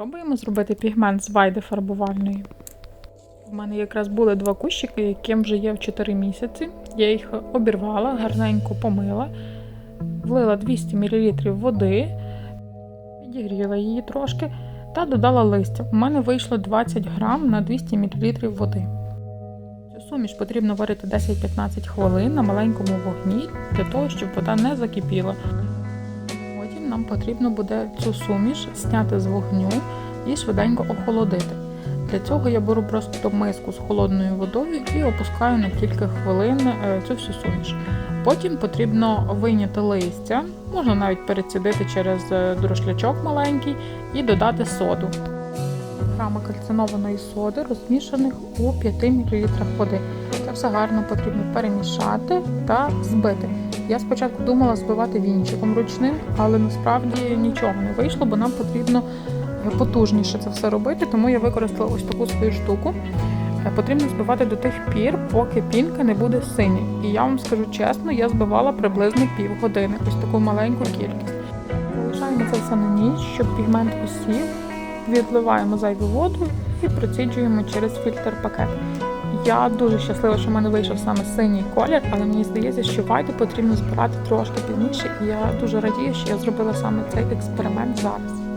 Спробуємо зробити пігмент з вайди фарбувальної. У мене якраз були два кущики, яким вже є в 4 місяці. Я їх обірвала, гарненько помила, влила 200 мл води, підігріла її трошки та додала листя. У мене вийшло 20 грам на 200 мл води. Цю суміш потрібно варити 10-15 хвилин на маленькому вогні для того, щоб вода не закипіла. Нам потрібно буде цю суміш зняти з вогню і швиденько охолодити. Для цього я беру просто миску з холодною водою і опускаю на кілька хвилин е, цю всю суміш. Потім потрібно вийняти листя, можна навіть перецідити через е, друшлячок маленький і додати соду. Грами кальцинованої соди, розмішаних у 5 мл води. Це все гарно потрібно перемішати та збити. Я спочатку думала збивати вінчиком ручним, але насправді нічого не вийшло, бо нам потрібно потужніше це все робити, тому я використала ось таку свою штуку. Е, Потрібно збивати до тих пір, поки пінка не буде синя. І я вам скажу чесно, я збивала приблизно півгодини, ось таку маленьку кількість. Залишаємо це все на ніч, щоб пігмент осів, відливаємо зайву воду і проціджуємо через фільтр пакет. Я дуже щаслива, що в мене вийшов саме синій колір, але мені здається, що вайду потрібно збирати трошки пізніше, і я дуже радію, що я зробила саме цей експеримент зараз.